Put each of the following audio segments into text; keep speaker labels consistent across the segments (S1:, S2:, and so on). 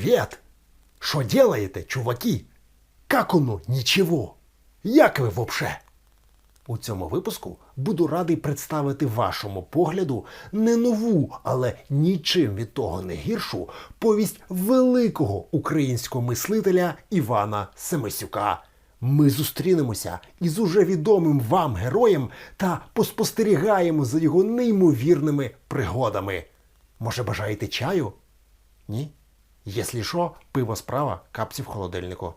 S1: Привет! Що делаєте, чуваки? Как оно? Нічого. Як ви вообще? У цьому випуску буду радий представити вашому погляду не нову, але нічим від того не гіршу повість великого українського мислителя Івана Семисюка. Ми зустрінемося із уже відомим вам героєм та поспостерігаємо за його неймовірними пригодами. Може, бажаєте чаю? Ні? Якщо що, пиво справа, капці в холодильнику.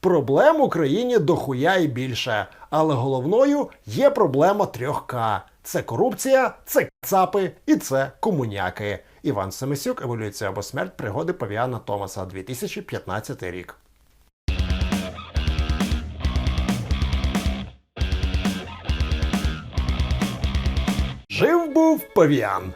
S1: Проблем в Україні дохуя і більше, але головною є проблема 3К. Це корупція, це цапи і це комуняки. Іван Семисюк, еволюція або смерть пригоди Павіана Томаса, 2015 рік. Жив був павіан.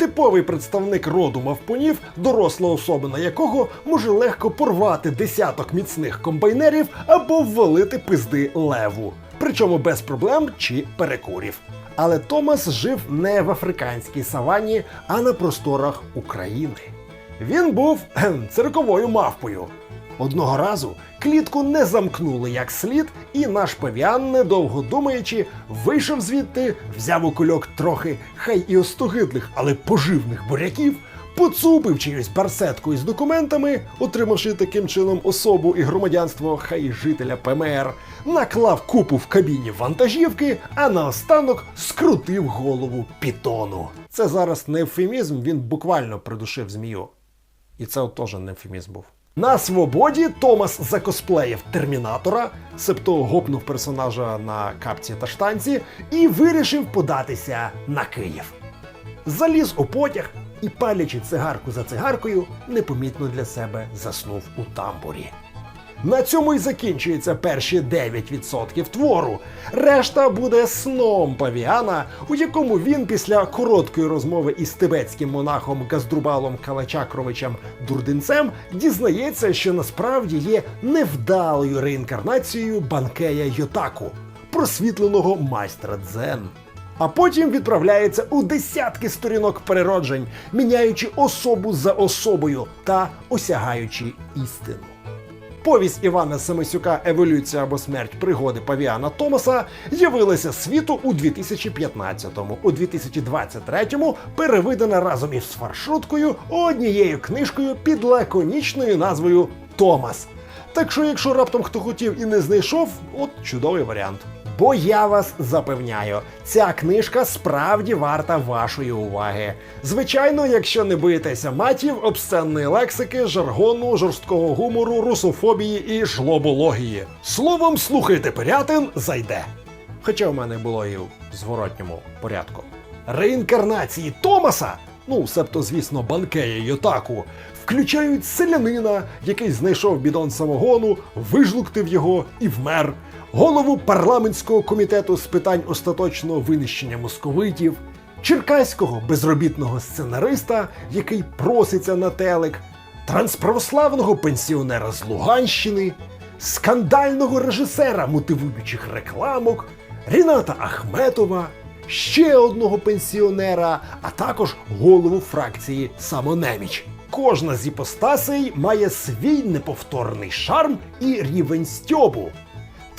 S1: Типовий представник роду мавпунів, доросла особина якого може легко порвати десяток міцних комбайнерів або ввалити пизди леву, причому без проблем чи перекурів. Але Томас жив не в африканській савані, а на просторах України. Він був цирковою мавпою. Одного разу клітку не замкнули як слід, і наш павіан, недовго думаючи, вийшов звідти, взяв у кульок трохи хай і остогидлих, але поживних буряків, поцупив чиюсь барсетку із документами, отримавши таким чином особу і громадянство хай жителя ПМР, наклав купу в кабіні вантажівки, а наостанок скрутив голову пітону. Це зараз не евфемізм, він буквально придушив змію. І це от теж не евфемізм був. На свободі Томас закосплеїв термінатора, себто гопнув персонажа на капці та штанці, і вирішив податися на Київ. Заліз у потяг і, палячи цигарку за цигаркою, непомітно для себе заснув у тамбурі. На цьому й закінчуються перші 9% твору. Решта буде сном павіана, у якому він після короткої розмови із тибетським монахом Газдрубалом Калачакровичем Дурдинцем дізнається, що насправді є невдалою реінкарнацією Банкея Йотаку, просвітленого майстра дзен. А потім відправляється у десятки сторінок перероджень, міняючи особу за особою та осягаючи істину. Повість Івана Семисюка Еволюція або смерть пригоди Павіана Томаса явилася світу у 2015-му. У 2023-му перевидена разом із фаршруткою однією книжкою під лаконічною назвою Томас. Так що, якщо раптом хто хотів і не знайшов, от чудовий варіант. Бо я вас запевняю, ця книжка справді варта вашої уваги. Звичайно, якщо не боїтеся матів, обсценної лексики, жаргону, жорсткого гумору, русофобії і жлобології. Словом, слухайте Пирятин, зайде. Хоча в мене було і в зворотньому порядку. Реінкарнації Томаса, ну себто, звісно, банкея Йотаку, включають селянина, який знайшов бідон самогону, вижлуктив його і вмер. Голову парламентського комітету з питань остаточного винищення московитів, черкаського безробітного сценариста, який проситься на телек, трансправославного пенсіонера з Луганщини, скандального режисера мотивуючих рекламок, Ріната Ахметова, ще одного пенсіонера, а також голову фракції Самонеміч. Кожна з іпостасей має свій неповторний шарм і рівень стьобу.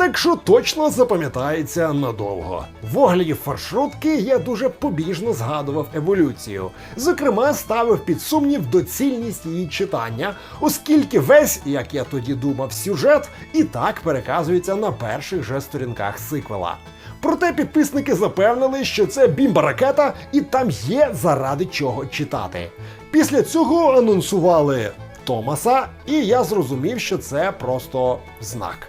S1: Так що точно запам'ятається надовго. В огляді фаршрутки я дуже побіжно згадував еволюцію. Зокрема, ставив під сумнів доцільність її читання, оскільки весь, як я тоді думав, сюжет і так переказується на перших же сторінках сиквела. Проте підписники запевнили, що це бімба-ракета і там є заради чого читати. Після цього анонсували Томаса, і я зрозумів, що це просто знак.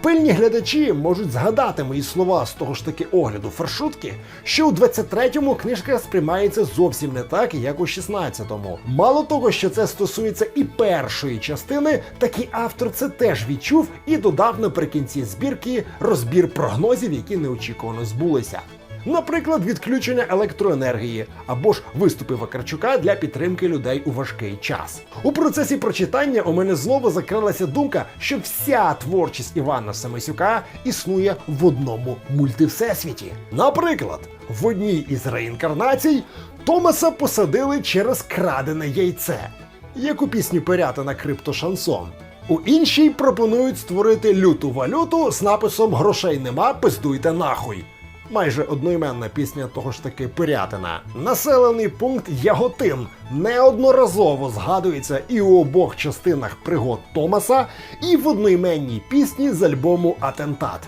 S1: Пильні глядачі можуть згадати мої слова з того ж таки огляду фаршутки, що у 23-му книжка сприймається зовсім не так, як у 16-му. Мало того, що це стосується і першої частини, так і автор це теж відчув і додав наприкінці збірки розбір прогнозів, які неочікувано збулися. Наприклад, відключення електроенергії або ж виступи Вакарчука для підтримки людей у важкий час. У процесі прочитання у мене знову закрилася думка, що вся творчість Івана Самисюка існує в одному мультивсесвіті. Наприклад, в одній із реінкарнацій Томаса посадили через крадене яйце. як у пісні Пирятина Криптошансон. У іншій пропонують створити люту валюту з написом Грошей нема, пиздуйте нахуй. Майже одноіменна пісня того ж таки Пирятина. Населений пункт Яготин неодноразово згадується і у обох частинах пригод Томаса, і в одноіменній пісні з альбому Атентат.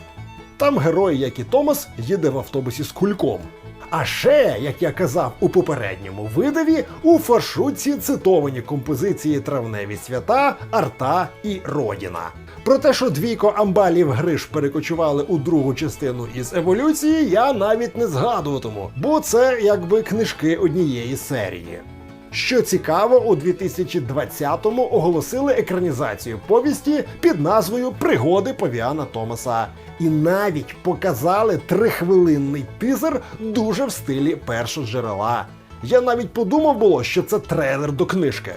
S1: Там герой, як і Томас, їде в автобусі з кульком. А ще, як я казав у попередньому видаві, у фаршутці цитовані композиції Травневі свята, Арта і Родіна. Про те, що двійко амбалів Гриш перекочували у другу частину із еволюції, я навіть не згадуватиму, бо це якби книжки однієї серії. Що цікаво, у 2020-му оголосили екранізацію повісті під назвою Пригоди Павіана Томаса. І навіть показали трихвилинний тизер дуже в стилі першоджерела. Я навіть подумав було, що це трейлер до книжки.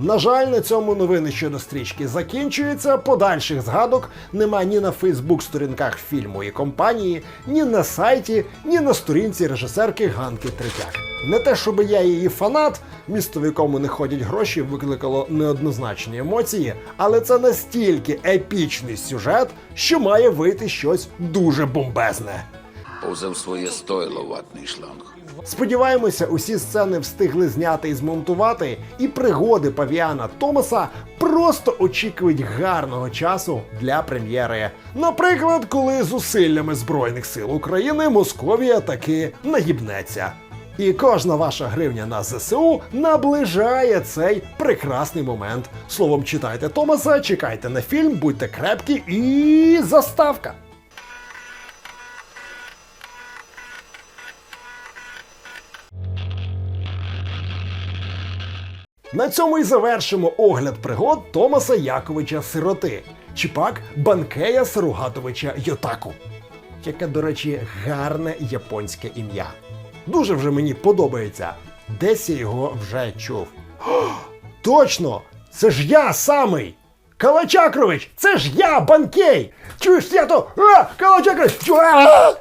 S1: На жаль, на цьому новини щодо стрічки закінчуються. Подальших згадок нема ні на Фейсбук-сторінках фільму і компанії, ні на сайті, ні на сторінці режисерки Ганки Третяк. Не те, щоб я її фанат, місто, в якому не ходять гроші, викликало неоднозначні емоції, але це настільки епічний сюжет, що має вийти щось дуже бомбезне.
S2: Повзав своє стойло ватний шланг.
S1: Сподіваємося, усі сцени встигли зняти і змонтувати, і пригоди павіана Томаса просто очікують гарного часу для прем'єри. Наприклад, коли зусиллями Збройних сил України Московія таки нагібнеться. І кожна ваша гривня на ЗСУ наближає цей прекрасний момент. Словом, читайте Томаса, чекайте на фільм, будьте крепкі і заставка! На цьому і завершимо огляд пригод Томаса Яковича Сироти, чи пак Банкея Саругатовича Йотаку, яке, до речі, гарне японське ім'я. Дуже вже мені подобається. Десь я його вже чув. О, точно! Це ж я самий! Калачакрович! Це ж я, Банкей! Чуєш, я то. А, Калачакрович! А!